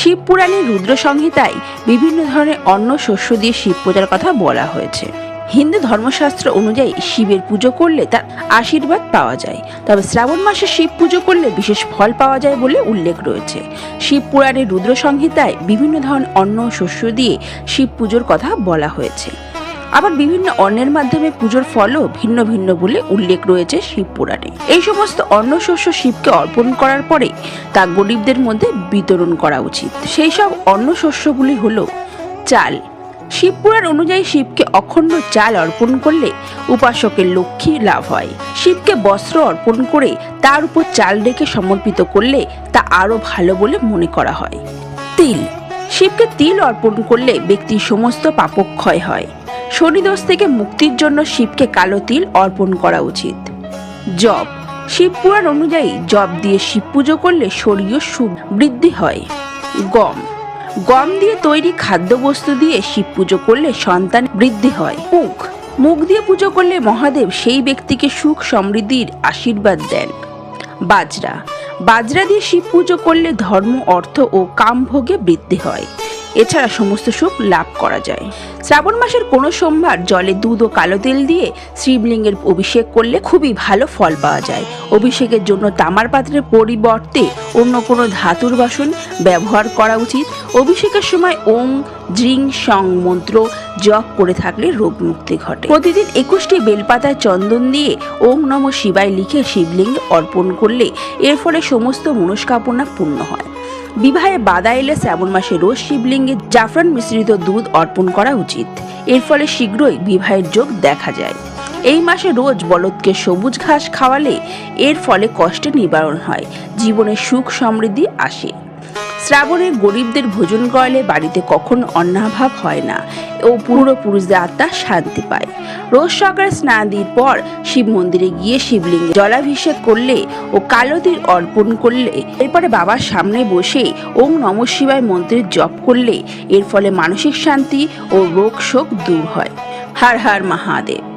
শিব পুরাণে রুদ্র সংহিতায় বিভিন্ন ধরনের অন্য শস্য দিয়ে শিব পূজার কথা বলা হয়েছে। হিন্দু ধর্মশাস্ত্র অনুযায়ী শিবের পুজো করলে তার আশীর্বাদ পাওয়া যায়। তবে শ্রাবণ মাসে শিব পুজো করলে বিশেষ ফল পাওয়া যায় বলে উল্লেখ রয়েছে। শিব পুরাণে রুদ্র সংহিতায় বিভিন্ন ধরনের অন্ন শস্য দিয়ে শিব পুজোর কথা বলা হয়েছে। আবার বিভিন্ন অন্নের মাধ্যমে পুজোর ফলও ভিন্ন ভিন্ন বলে উল্লেখ রয়েছে শিব পুরাণে। এই সমস্ত অন্ন শস্য শিবকে অর্পণ করার পরে তা গরিবদের মধ্যে বিতরণ করা উচিত। সেই সব অন্ন শস্যগুলি হলো চাল। শিবপুরাণ অনুযায়ী শিবকে অখণ্ড চাল অর্পণ করলে উপাসকের লক্ষ্মী লাভ হয়। শিবকে বস্ত্র অর্পণ করে তার উপর চাল রেখে সমর্পিত করলে তা আরও ভালো বলে মনে করা হয়। তিল। শিবকে তিল অর্পণ করলে ব্যক্তির সমস্ত পাপক্ষয় হয়। শনিদোষ থেকে মুক্তির জন্য শিবকে কালো তিল অর্পণ করা উচিত। জব। শিবপুরাণ অনুযায়ী জব দিয়ে শিব পুজো করলে শরীর সুখ বৃদ্ধি হয়। গম। গম দিয়ে তৈরি খাদ্যবস্তু দিয়ে শিব পুজো করলে সন্তান বৃদ্ধি হয়। মুখ। মুখ দিয়ে পুজো করলে মহাদেব সেই ব্যক্তিকে সুখ সমৃদ্ধির আশীর্বাদ দেন। বাজরা। বাজরা দিয়ে শিব পুজো করলে ধর্ম, অর্থ ও কামভোগে বৃদ্ধি হয়। এছাড়া সমস্ত সুখ লাভ করা যায়। শ্রাবণ মাসের কোনো সোমবার জলে দুধ ও কালো তেল দিয়ে শিবলিঙ্গের অভিষেক করলে খুবই ভালো ফল পাওয়া যায়। অভিষেকের জন্য তামার পাত্রের পরিবর্তে অন্য কোনো ধাতুর বাসন ব্যবহার করা উচিত। অভিষেকের সময় ওং জিং, সং মন্ত্র জপ করে থাকলে রোগ মুক্তি ঘটে। প্রতিদিন একুশটি বেলপাতায় চন্দন দিয়ে ওং নম শিবায় লিখে শিবলিঙ্গে অর্পণ করলে এর ফলে সমস্ত মনস্কামনা পূর্ণ হয়। বিবাহে বাধা এলে শ্রাবণ মাসে রোজ শিবলিঙ্গে জাফরান মিশ্রিত দুধ অর্পণ করা উচিত। এর ফলে শীঘ্রই বিবাহের যোগ দেখা যায়। এই মাসে রোজ বলদকে সবুজ ঘাস খাওয়ালে এর ফলে কষ্টের নিবারণ হয়। জীবনে সুখ সমৃদ্ধি আসে। শ্রাবণে গরিবদের ভোজন করালে বাড়িতে কখনো অন্নাভাব হয় না ও পূর্বপুরুষদের আত্মা শান্তি পায়। রোজ সকালে স্নানাদির পর শিব মন্দিরে গিয়ে শিবলিঙ্গে জলাভিষেক করলে ও কালো তিল অর্পণ করলে, এরপরে বাবার সামনে বসে ওম নম শিবায় মন্ত্রের জপ করলে এর ফলে মানসিক শান্তি ও রোগ শোক দূর হয়। হর হর মহাদেব।